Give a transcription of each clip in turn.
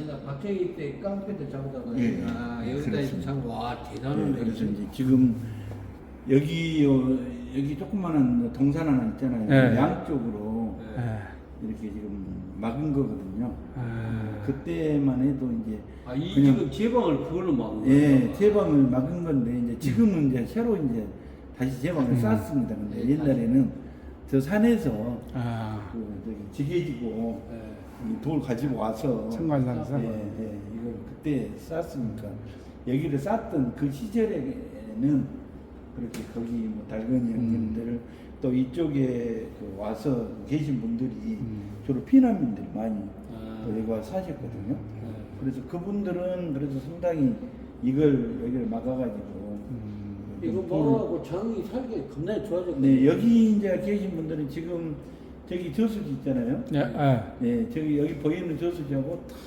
옛날 박정희 때 깡패들 잡으다가 예. 아 예, 여기다 그렇습니다. 잡고 와 네, 대단하네. 그래서 이제 지금 여기 요 여기 조그마한 동산 하나 있잖아요. 네. 양쪽으로 네. 예. 이렇게 지금 막은 거거든요. 아. 그때만 해도 이제 아이 그냥- 지금 제방을 그걸로 막은 예 거야. 제방을 막은 건데 이제 지금은 이제 새로 이제 다시 제방을 음. 쌓았습니다. 근데 네, 옛날에는 저 산에서 아. 그 저기 지게지고 예. 이돌 가지고 와서 청관산에서? 예, 예, 이걸 그때 쌌으니까 여기를 쌌던 그 시절에는 그렇게 거기 뭐 달건이 음. 형님들 또 이쪽에 그 와서 계신 분들이 음. 주로 피난민들이 많이 아. 또 여기 와서 사셨거든요. 네. 그래서 그분들은 그래도 상당히 이걸 여기를 막아가지고 음. 이거 뭐하고 장이 살기 겁나 좋아졌고. 네 여기 이제 계신 분들은 지금 저기 저수지 있잖아요. 예. 예. 네 저기 여기 보이는 저수지하고 탁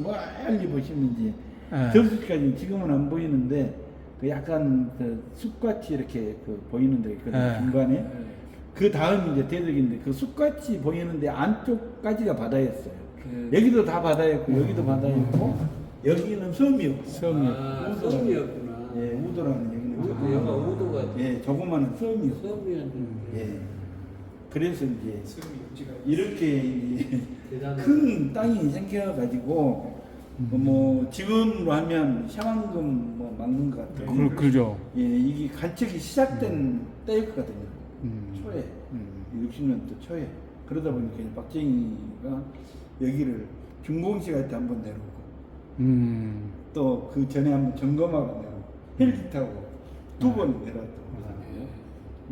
멀리 보시면 이제 예. 저수지까지는 지금은 안 보이는데 그 약간 그 숲같이 이렇게 그 보이는 데 있거든요 예. 중간에 네. 그 다음 이제 대덕인데 그 숲같이 보이는데 안쪽까지가 바다였어요. 그- 여기도 다 바다였고 여기도 바다였고 여기는 섬이었고 섬이. 아, 섬이었구나. 예, 우도라는 얘기는 우도, 여기가 우도가 예, 조그마한 섬이었고 섬이었는데. 예. 그래서 이제 이렇게. 큰 땅이 생겨가지고 뭐 지금으로 하면 샤왕금 뭐 막는 것 같아요. 그, 그죠. 예, 이게 간척이 시작된 때였거든요. 음. 초에 음. 60년대 초에 그러다 보니까 박정희가 여기를 준공식 할 때 한번 내려오고 음. 또그 전에 한번 점검하고 내려오고 헬기 타고 두번 내려왔던 거잖아요.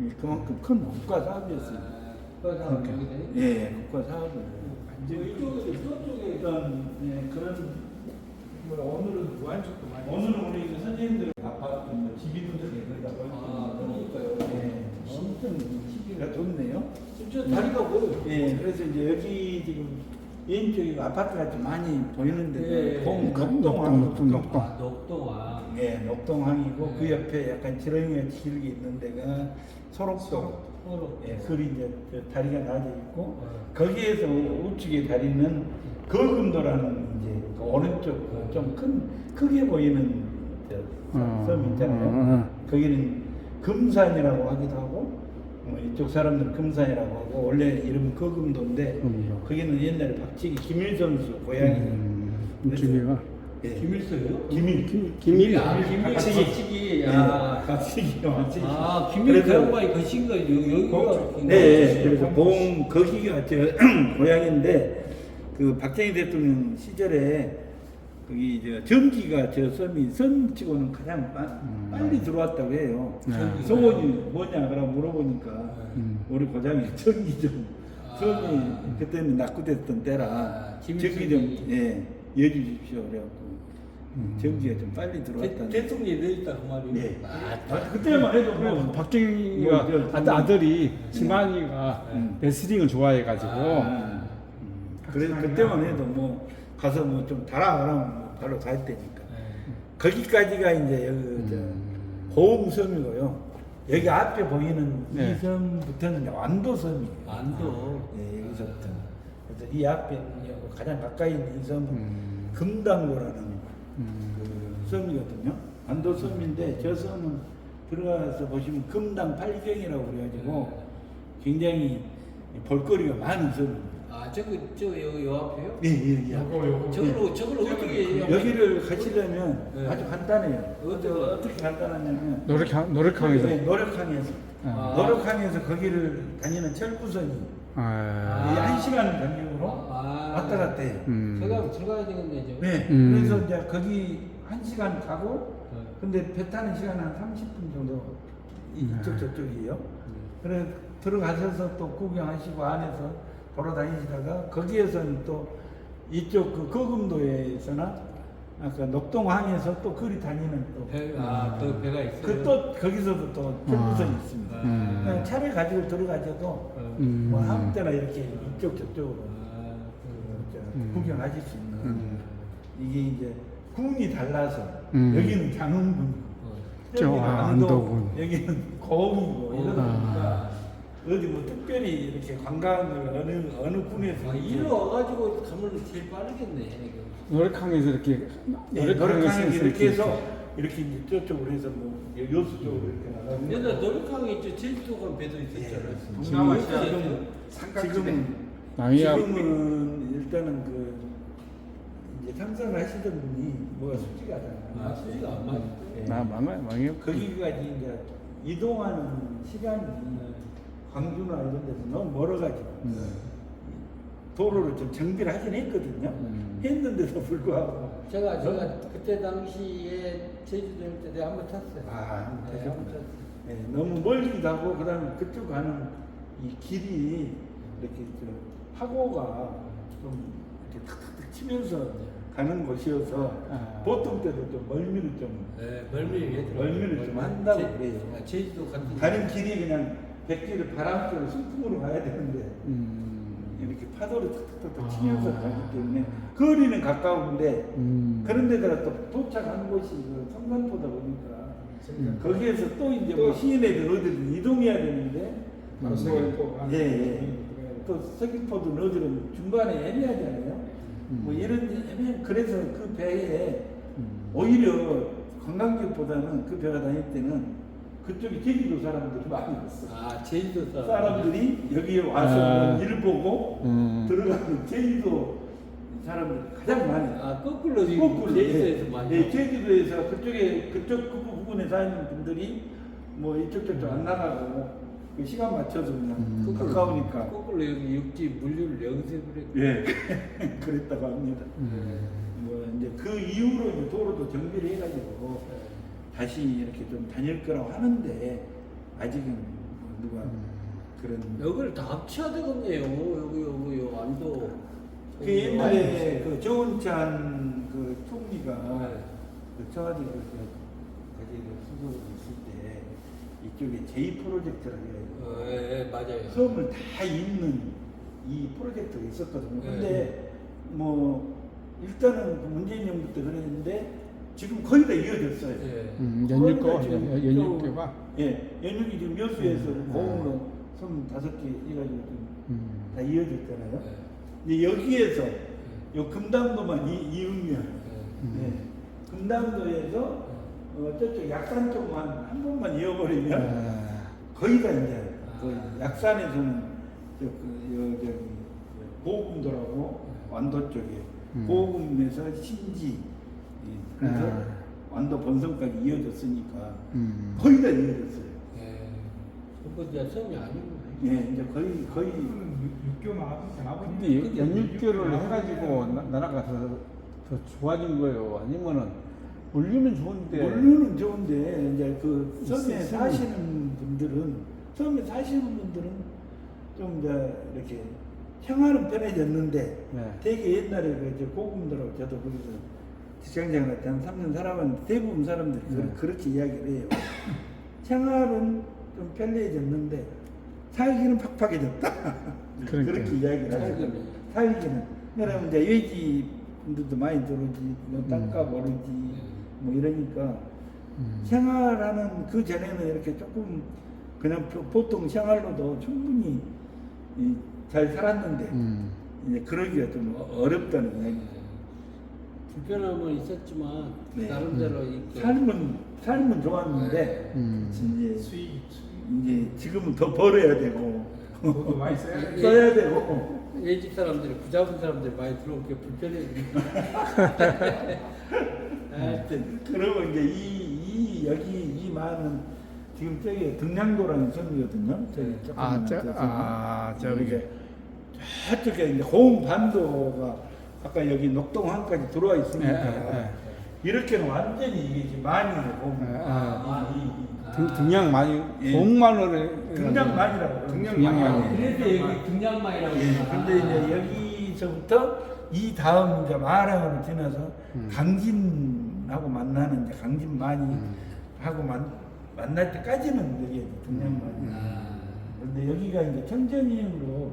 예, 그만큼 큰 국가 사업이었어요. 그 거다 여기다 예, 국가 사업을 뭐 완전히 이쪽에 저쪽에 어떤 예, 그런 뭐 오늘은 무한쪽도 많이 오늘은 우리 그 선생님들 아파트 뭐 집이분들이 그러다 아, 보니까 그러니까요. 예, 엄청 시기가 좋네요. 진짜 다리가 보여. 예, 그래서 이제 여기 지금 왼쪽에 아파트가 좀 많이 보이는데 예, 동 예. 녹동항 녹동, 녹동. 아, 녹동아. 예, 녹동항이고 그 예. 옆에 약간 지렁이가 길게 있는 데가 소록동. 서로. 예, 그리 이제 저 다리가 나져 있고 어. 거기에서 우측에 다리는 거금도라는 이제 그 오른쪽 좀 큰 크게 보이는 저 어, 섬 있잖아요. 어, 어. 거기는 금산이라고 하기도 하고 뭐 이쪽 사람들은 금산이라고 하고 원래 이름은 거금도인데 거금도. 거기는 옛날에 박치기 김일 선수 고향이에요. 음. 그래서- 우측이가. 예. 김일서요? 김일 김일이. 아, 김일 박치기. 박치기. 예, 아, 박치기 박치기. 아, 김일 그 양반이 거신 거 여기가. 거- 네, 그래서 봉 거기가 저 고향인데 그 박정희 대통령 시절에 거기 저 전기가 저 섬이 섬치고는 가장 빠, 음. 빨리 들어왔다고 해요. 네. 소원이 뭐냐 그러고 물어보니까 음. 우리 고장이 전기 좀 아. 섬이 그때는 낙후됐던 때라 아, 전기 김일성이. 좀 예, 이어주십시오 그래갖고 음. 전기가 좀 빨리 대- 들어왔다는. 대통령이 내 있다 그 말이에요. 예. 아, 아, 그때만 해도 뭐 박정희가 뭐, 저, 아들, 아들이 지만이가 음. 레슬링을 좋아해가지고 아. 음, 그래 그때만 해도 뭐 가서 뭐 좀 달아 그러면 뭐 바로 갈 때니까 네. 거기까지가 이제 여기 음. 저 고흥섬이고요. 여기 앞에 보이는 네. 이 섬부터는 완도섬이에요. 완도. 네, 여기서부터. 그래서 이 앞에 가장 가까이 있는 이 섬은 음. 금당고라는 음. 그 섬이거든요. 완도섬인데 저 섬은 들어가서 보시면 금당 팔경이라고 그래가지고 굉장히 볼거리가 많은 섬입니다. 아, 저거 저 요, 요 앞에요? 예, 예, 예. 저걸로 저걸로 어떻게 여기를 가시려면 네. 아주 간단해요. 어떻게, 어떻게 간단하냐면 노력항, 노력항에서. 네, 노력항에서 아. 노력항에서 거기를 다니는 철구선이 아. 이한 시간 간격으로 아. 왔다 갔다 해요. 음. 제가 들어가야 되겠네 저. 네, 음. 그래서 이제 거기 한 시간 가고 네. 근데 배 타는 시간 한 30분 정도 이- 네. 이쪽 저쪽이에요. 그래 들어가셔서 또 구경하시고 안에서 돌아다니시다가 거기에서는 또 이쪽 그 거금도에서나 아까 녹동항에서 또 그리 다니는 또 배, 아, 그 배가 있어요. 그 또 거기서도 또 철부선이 아. 있습니다. 음. 그냥 차를 가지고 들어가셔도 어. 음. 뭐 아무 때나 이렇게 이쪽 저쪽으로 아, 그, 저, 음. 구경하실 수 있는 음. 이게 이제 군이 달라서 음. 여기는 장흥군이고 어. 저, 여기는 아, 안도, 안도군. 여기는 고흥이고 이러다 아. 보니까 어디 뭐 특별히 이렇게 관광을 어느 어느 군에서 아, 이리 와가지고 가면 제일 빠르겠네. 노력항에서 이렇게 네, 노력하는 이렇게 해서 이렇게 이제 저쪽으로 해서 뭐 여수 쪽으로 이렇게 나가는 옛날 노력항에 있죠. 제주도 간 배도 있었잖아요. 동남아시아 지금. 지금은 남이야 지금은 일단은 그 이제 탐사를 하시던 분이 뭐가 수지가 잖아 아, 수지가 안 맞아. 나 망해 망해 거기까지 이제 이동하는 시간이 광주나 이런 데서 너무 멀어가지고 음. 도로를 좀 정비를 하긴 했거든요. 음. 했는데도 불구하고 제가 제가 그때 당시에 제주도 때 내가 한번 탔어요. 아, 한번 네. 한번 탔어요. 예, 너무 멀기도 하고 그다음에 그쪽 가는 이 길이 이렇게 저 파고가 좀 이렇게 탁탁탁 치면서 가는 곳이어서 아. 보통 때도 좀 멀미를 좀 네, 멀미를 왜 들어요? 멀미를 좀 한다고 제- 그래요. 아, 제주도 같은 가는 길이 그냥 백지를 바람대로 순풍으로 가야 되는데 음. 이렇게 파도를 탁탁탁 치면서 가기 때문에 거리는 가까운데 음. 그런 데다가 또 도착한 곳이 그 성산포다 보니까 음. 거기에서 또 이제 뭐 시내들 어디든 이동해야 되는데 음. 뭐, 예, 예. 또 서귀포든 어디든 중간에 애매하잖아요. 음. 뭐 이런 애매 그래서 그 배에 음. 오히려 관광객보다는 그 배가 다닐 때는 그쪽에 제주도 사람들이 많이 왔어. 아 제주도 사람. 사람들이 여기에 와서 아. 일 보고 음. 들어가는 제주도 사람들이 가장 많이. 아 거꾸로 지금 거꾸로 제주도에서 예, 많이. 예. 제주도에서 그쪽에 그쪽 그 부분에 사는 분들이 뭐 이쪽 저쪽 안 나가고 그 시간 맞춰서 그냥 음. 가까우니까 거꾸로 여기 육지 물류를 여기서 그래. 예 그랬다고 합니다. 음. 뭐 이제 그 이후로 이제 도로도 정비를 해가지고 다시 이렇게 좀 다닐 거라고 하는데 아직은 뭐 누가 그런 여기를 다 합쳐야 되겠네요. 여기 여기 요 안도. 그 옛날에 그 정운찬 그 총리가 네. 그 청와대 그 가지 수석으로 있을 때 이쪽에 제이 프로젝트라고 어, 해가지고 예, 예, 맞아요. 섬을 다 잇는 이 프로젝트가 있었거든요. 네. 근데 뭐 일단은 그 문재인 정부 때 그랬는데 지금 거의 다 이어졌어요. 예. 음, 연육교 거의 다 지금 연육교가 또, 예, 연육이 지금 여수에서 음. 고흥으로 섬 다섯 개 해가지고 좀 음. 다 이어졌잖아요. 예. 근데 여기에서 요 금당도만 이, 이으면 예. 네. 금당도에서 어, 저쪽 약산 쪽만 한 번만 이어버리면 아. 거의 다 이제 그 아. 약산에서는 저, 그, 여, 저기 고금도라고 완도 쪽에 음. 고금에서 신지 예, 그래서 아. 완도 본섬까지 이어졌으니까 음. 거의 다 이어졌어요. 예. 그거 이제 섬이 아니고. 예, 이제 거의 거의 근데 연육교를 해가지고 나- 나라가 더, 더 좋아진 거예요. 아니면은 물리면 좋은데. 물류는 좋은데 이제 그 섬에 있- 사시는 분들은 섬에 사시는 분들은 좀 이제 이렇게 생활은 편해졌는데 네. 되게 옛날에 그저 고금도라고 저도 거기서 직장장 할때 한 3년 살아봤는데 대부분 사람들이 그- 네. 그렇게 이야기를 해요. 생활은 좀 편리해졌는데 살기는 팍팍해졌다. 그러니까요. 그렇게 이야기를 하죠. 살기는. 왜냐면 이제 외지 분들도 많이 들어오지, 뭐 땅값 오르지, 뭐 이러니까 음. 생활하는 그 전에는 이렇게 조금 그냥 보- 보통 생활로도 충분히 이, 잘 살았는데 음. 이제 그러기가 좀 어- 어렵다는 이야기. 불편함은 있었지만 네. 나름대로 이렇게 삶은 삶은 좋았는데 음. 이제 수익 이제 지금은 더 벌어야 되고 돈도 많이 써야 돼. 써야 되고 외집 사람들이 부자분 사람들이 많이 들어오기 불편해. 하여튼 그리고 이제 이, 이 여기 이 마을은 지금 저기 등량도라는 섬이거든요. 저기 조그마한 아, 저. 아, 저기. 이게 저쪽에 이제 고흥 반도가 아까 여기 녹동항까지 들어와 있으니까 예, 예, 이렇게 는 완전히 이게 지금 많이에요. 고흥. 예, 아, 이, 이, 이. 등, 등량 많이, 예. 동만원에. 등량 만이라고 등량 등량 많이. 많이. 그래서 여기 등량만이라고. 예, 근데 이제 여기서부터 이 다음 이제 마랑으로 지나서 음. 강진하고 만나는 이제 강진 만이 음. 하고 만, 만날 때까지는 여기 등량 만이. 아. 그런데 여기가 이제 청정이행으로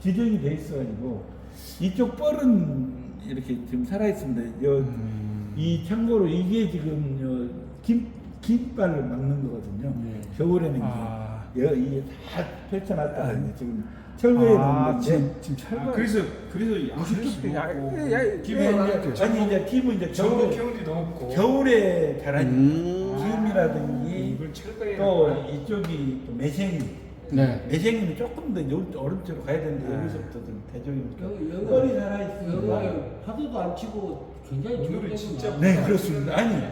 지정이 돼 있어가지고 이쪽 뻘은 이렇게 지금 살아 있습니다. 여, 음. 이 참고로 이게 지금 요 김, 김발을 막는 거거든요. 네. 겨울에는 아. 여기 다 펼쳐놨다는 게 지금 철거해 아, 놓은 지금 건데 지금 철거. 아, 그래서 그래서 양식도 야, 높고 야, 야, 네, 기본 이제, 아니 이제 김은 이제 겨울 겨울이 높고 겨울에 자라니까 음. 김이라든지 이걸 철거해 또 이쪽이 또 매생이 네. 매생이는 조금 더 요- 오른쪽으로 가야 되는데 네. 여기서부터 좀 대적이니까 여기 여기 뻘이 살아있으니까 여기 파도도 안 치고 굉장히 오늘은 진짜 데구나. 네 그렇습니다 아니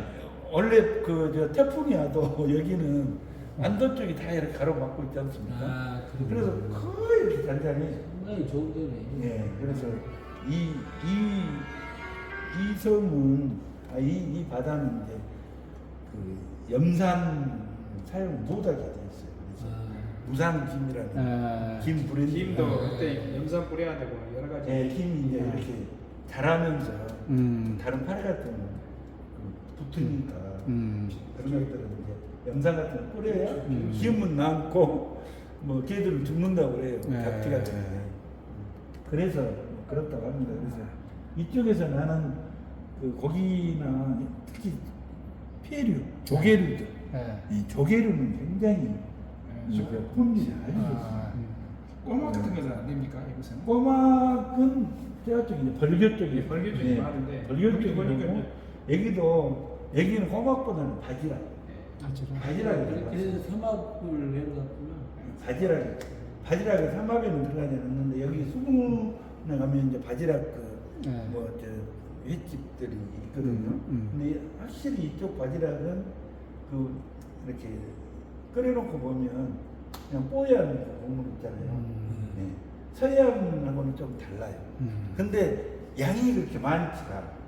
원래 그저 태풍이 와도 여기는 안도 쪽이 다 이렇게 가로막고 있지 않습니까 아, 그래서. 거의 이렇게 잔잔해 상당히 좋은 데네. 예 그래서 이 이 이 섬은 아, 이, 이 바다는 이제 그 염산 사용 못하게 돼 있어요 그래서 아. 무산김이라는 아. 김 브랜드 김도 그때 염산 뿌려야 되고 여러 가지 예, 김이 이제 이렇게 자라면서 음. 다른 파리 같은 거그 붙으니까 음. 그런 것들은 이제 염산 같은 거 뿌려야 음. 기름은 남고 뭐 개들은 죽는다고 그래요 네. 잡티 같은 거 그래서 뭐 그렇다고 합니다 그래서 이쪽에서 나는 그 고기나 특히 폐류 조개류죠 네. 이 조개류는 굉장히 네, 이게 품질이 아주 좋습니다 아, 꼬막 같은 것은 안 됩니까 이곳은? 꼬막은 저쪽 이제 벌교 쪽이 예, 벌교 쪽이 많은데 벌교 쪽이 보니까 여기도 여기는 꼬막보다는 바지락 아지라. 바지락이 그래서 삼합을 해놨구나. 바지락이 바지락이 삼합에는 들어가지 않았는데 여기 수문에 가면 이제 바지락 네. 그뭐저 횟집들이 있거든요. 음, 음. 근데 확실히 이쪽 바지락은 그 이렇게 끓여놓고 보면 그냥 뽀얀 그 국물 있잖아요. 음. 네. 서해안하고는 좀 달라요. 음. 근데 양이 그렇게 많지가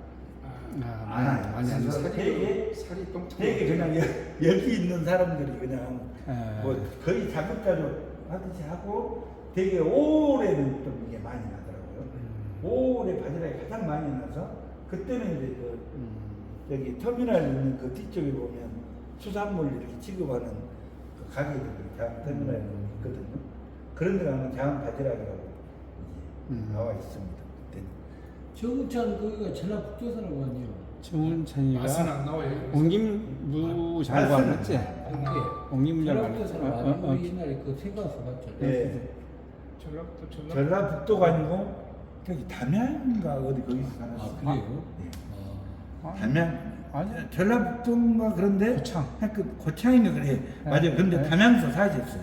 아, 않아요. 많이 안. 되게 살이 똥 되게 그냥 여, 여기 있는 사람들이 그냥 예. 뭐 거의 자급자족 하듯이 하고 되게 올해는 좀 이게 많이 나더라고요. 올해 바지락이 가장 많이 나서 그때는 이제 그 음. 여기 터미널 있는 그 뒤쪽에 보면 수산물 이렇게 취급하는 그 가게들이 장 터미널에 있거든요. 그런 데 가면 장 바지락이라고 음. 나와 있습니다. 그때는. 정우찬 거기가 전라북도 사람 아니에요? 정은찬이가 맛은 안 나와요. 옹김무 장관 맞지? 옹김무 장관. 전라북도 사람 어, 아니고 어, 어. 옛날에 그 생가서 봤잖아요. 네. 전라북도 전라 전라북도가 아니고 저기 담양인가 어디 거기서 살았어요. 아 그래요? 네. 아. 담양 아니. 전라북도인가 그런데 고창. 그 고창인가 그래 맞아요 근데 네. 담양서 사셨어요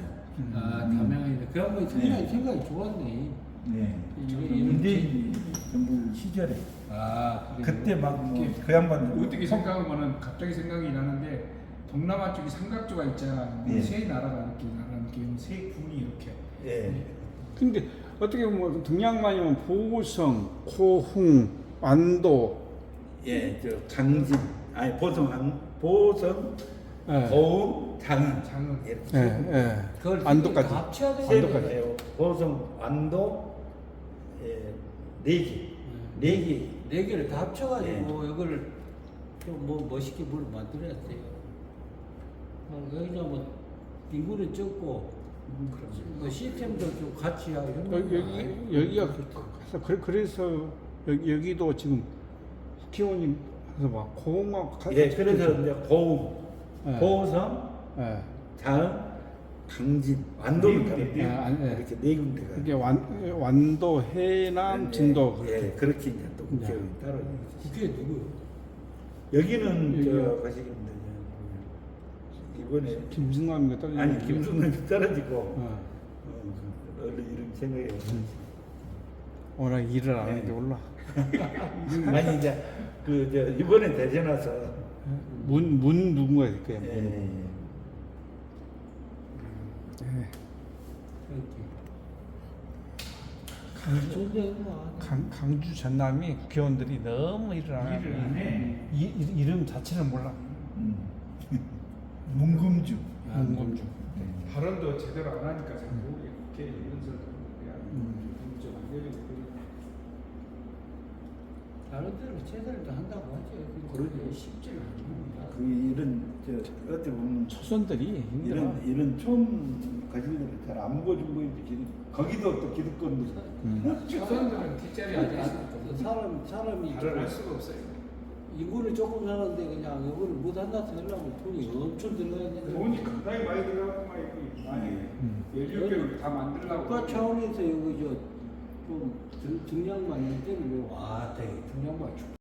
아 담양이네. 뭐 생각이 네. 생각이 좋았네. 네 이게 문재인 정부 시절에 아 그래요? 그때 막그 이게 양반 어떻게 생각하면은 갑자기 생각이 나는데 동남아 쪽에 삼각조가 있잖아. 예. 세 나라가 이렇게 나라는 게세 군이 이렇게. 예 근데 어떻게 보면 동양만이면 보성, 고흥, 완도, 예, 저 강진 아니 보성 강 보성 예. 고흥 장흥 장흥. 이렇게 예, 예. 그걸 안도까지. 다 합쳐야 되는 세 완도까지. 개예요 보성 완도 예, 네개네 개. 네 개를 다 합쳐가지고 이거를 좀뭐 멋있게 뭘 만들어야 돼요. 어, 여기다 뭐 인구는 적고 뭐 시스템도 좀 같이 하고 이런 거 여기, 여기, 여기가 그래서 그래- 그래서 여기, 여기도 지금 국회의원님 그래서 막 고흥하고 같이 예, 그래서 이제 고흥, 예. 보성, 예. 장흥, 강진, 완도는 네 다른데 예, 아니, 예. 이렇게 네 군데가 그게 완, 완도, 해남, 예, 진도 예, 그렇게. 그렇게 이제 또 네. 국회의원이 따로 있어요. 그게 누구요? 여기는 여기요. 저 가시겠는데 이번에 김승남인가 떨어지는 아니 김승남이 떨어지고 어. 어, 그 얼른 이런 생각이 음. 워낙 일을 안 네. 하는데 올라. 아니 이제 그 저 이번에 대전 와서 문, 문 누군가 될 거야. 예. 예. 그렇게. 좋은 데구만. 강, 강주 전남이 국회의원들이 너무 일을 안 일을 안 해. 이, 이, 이름 자체를 몰라. 음. 문금주 문검주. 발언도 제대로 안 하니까 자꾸 이렇게 이런서 그냥 음. 좀안 되고 나름대로 최선을 다한다고 하지. 그러니까 그러게 쉽지 않습니다. 그 이런 저 어떻게 보면 초선들이 힘들어. 이런 이런 처음 가진 애들 잘안 보여준 거인데 기득 거기도 또 기득권도 사람들은 뒷자리 앉아있으니까 사람 사람이 발을 할 수가 없어요. 인구를 조금 사는데 그냥 이거를 못 한다 하려면 돈이 엄청 들어야 되는데 돈이 굉장히 많이 들어가고 많이 많이 예. 음. 16개를 다 만들려고. 국가 차원에서 이거 저 좀 등, 등량만 있기 때문에 와, 대 등량만